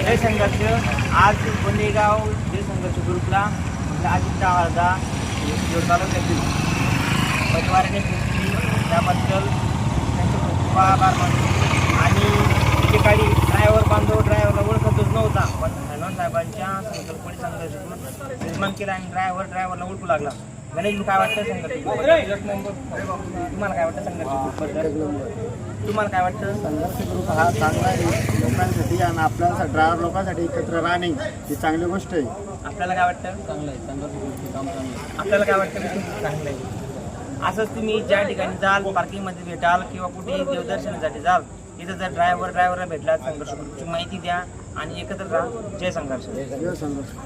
जय संघर्ष आज बनेगाव जय संघर्ष ग्रुपला म्हणजे अजित चव्हाणचा तालुक्यातील परिवाराने घेतली. त्याबद्दल त्यांचे खूप आभार मानतो. आणि एकेकाळी ड्रायव्हर बांधव ड्रायव्हरला ओळखतच नव्हता पण साहेबांच्या संकल्पने संघर्ष करून निर्माण केला आणि ड्रायव्हर ड्रायव्हरला ओळखू लागला. गणेश काय वाटतं संघर्ष? तुम्हाला काय वाटतं संघर्ष? तुम्हाला काय वाटतं? संघर्ष ग्रुप हा चांगला आहे लोकांसाठी आणि आपल्या ड्रायव्हर लोकांसाठी एकत्र राहणे ही चांगली गोष्ट आहे. आपल्याला काय वाटतं? चांगलं आहे. संघर्ष ग्रुपचे काम चांगलं आहे. आपल्याला काय वाटतं? चांगलं आहे. असंच तुम्ही ज्या ठिकाणी जाल पार्किंगमध्ये भेटाल किंवा कुठे देवदर्शनासाठी जाल तिथं जर ड्रायव्हर ड्रायव्हरला भेटला संघर्ष ग्रुपची माहिती द्या आणि एकत्र राहा. जय संघर्ष. हे संघर्ष.